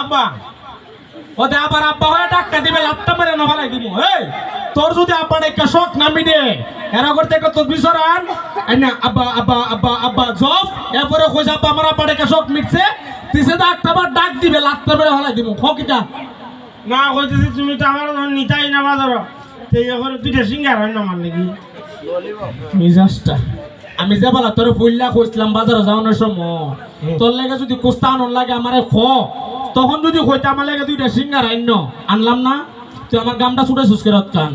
আব্বা ওতে আবার আব্বা হয়ে ডাক্কা দিবে লাত্তা মেরে না ফেলাই দিব। এই তোর যদি আব্বার একটা শখ নামি দে এরা করতে একটা তোর বিসরান না আব্বা আব্বা আব্বা আব্বা জব এরপরে কইস আব্বা আমার আব্বার একটা শখ মিটছে তিসে তো একটা বার ডাক দিবে লাত্তা মেরে ফেলাই দিব। খকিটা না কইতেছি তুমি তো আমার নিতাই না বাজার। সেই এখন দুইটা সিঙ্গার হয় না আমার নাকি? মিজাজটা। আমি যে বলা তোর ফুল্লা কইছিলাম বাজারে যাওয়ানোর সময়। তোর লাগে যদি কুস্তা আনন লাগে আমারে খ। তখন যদি কইতে আমার লাগে দুইটা সিঙ্গার আইন আনলাম না। তুই আমার গামটা ছুটে সুস্কে রৎকান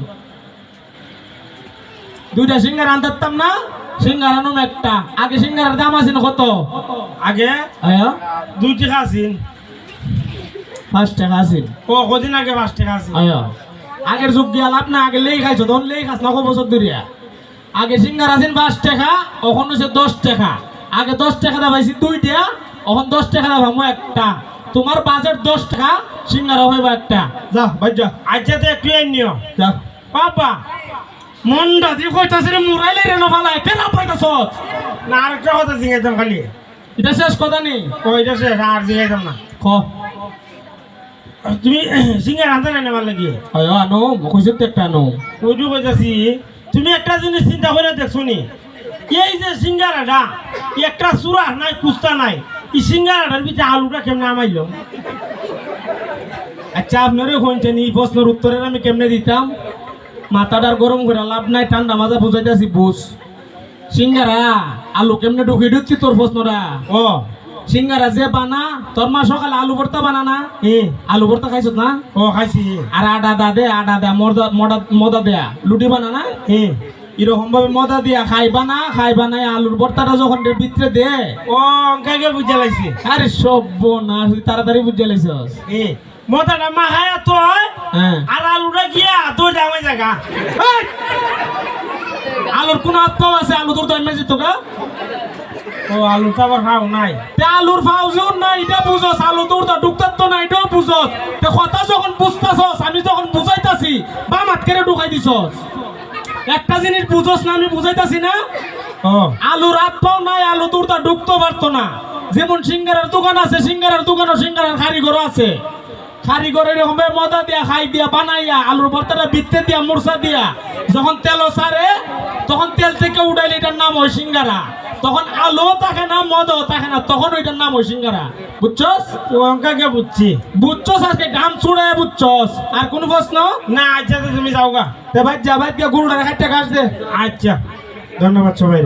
দুইটা সিঙ্গার আনতাম না সিঙ্গার আনুম একটা। আগে সিঙ্গারের দাম আছে কত? আগে? আয়া? দুই টাকা আছিল। পাঁচ টাকা আছে ও কদিন আগে পাঁচ টাকা আছিল। আয়া? আগের যুগ দিয়া লাভ না আগে লেই খাইছো তখন লেই খাস না বছর ধরিয়া? আগে সিঙ্গার আছেন পাঁচ টাকা এখন হচ্ছে দশ টাকা। আগে দশ টাকা দা পাইছি দুইটা এখন দশ টাকা দা ভামো একটা। তোমার বাজেট দশ টাকা সিঙ্গার হইবা একটা। যা বাই যা। আচ্ছা তো একটু নিও। যা। বাবা মনটা দিয়ে কইতাছে রে মুরাইলে রে নফালাই পেলা পাইতাছ না আরেকটা কথা জিঙ্গাইতাম খালি। এটা শেষ কথা নেই? ও এটা সে আর জিঙ্গাইতাম না। ক? তুমি সিঙ্গার আনতে না আমার লাগি হয় আনো কইছে তো একটা আনো। ওইটু কইতাছি তুমি একটা জিনিস চিন্তা করে দেখছ নি? এই যে সিঙ্গারাটা একটা চূড়া নাই কুস্তা নাই। সিঙ্গারাটার ভিতরে আলুটা কেমনে আমাইলো আচ্ছা আপনারও শুনছেন এই প্রশ্নের উত্তরের আমি কেমনে দিতাম? মাথাটার গরম করে লাভ নাই ঠান্ডা মাজা বুঝাইতেছি বুঝ। সিঙ্গারা আলু কেমনে ঢুকিয়ে ঢুকছি তোর প্রশ্নটা? ও সিঙ্গারা যে বানা তোর মা সকালে আলু ভর্তা বানা না এ আলু ভর্তা খাইছ না? ও খাইছি। আর আডা দা দে আডা দা মদা মদা মদা দেয়া। লুটি বানা না এ এরকম ভাবে মদা দিয়া খাইবা না খাইবা না আলুর ভর্তাটা যখন ভিতরে দে। ও অঙ্কাকে বুঝে লাইছি? আরে সব না তাড়াতাড়ি বুঝে লাইছস। এ মতাটা মা খায়া তো হ্যাঁ। আর আলুটা গিয়া তোর জামাই জায়গা! আলুর কোন আত্মাও আছে আলু তোর দমে যেত গা ও আলুটা আবার খাও নাই। তে আলুর ফাউজিও না এটা বুঝস আলু তোর দা ঢুকতার তো না এটাও বুঝস। তে কথা যখন বুঝতাছস আমি যখন বুঝাইতাছি বা মাত করে ঢুকাই দিছস। একটা জিনিস বুঝোস না আমি বুঝাইতেছি না। আলু রাত আত্মাও নাই আলু তোর তা ঢুকতে পারতো না। যেমন সিঙ্গারের দোকান আছে সিঙ্গারের দোকানও সিঙ্গারের কারিগর আছে। কারিগরের এরকম মজা দিয়া খাই দিয়া বানাইয়া আলুর ভর্তাটা বিত্তে দিয়া মূর্ছা দিয়া যখন তেল সারে তখন তেল থেকে উঠাইলে এটার নাম হয় সিঙ্গারা। তখন আলো থাকে না মদও থাকে না তখন ওইটার নাম হয় সিঙ্গারা। বুঝছস? ও অঙ্কাকে বুঝছি। বুঝছস আজকে গাম ছুড়ে বুঝছস? আর কোন প্রশ্ন? না আচ্ছা তো তুমি যাওগা তে ভাই যা ভাই গরুটা খাইতে ঘাস দে। আচ্ছা ধন্যবাদ সবাই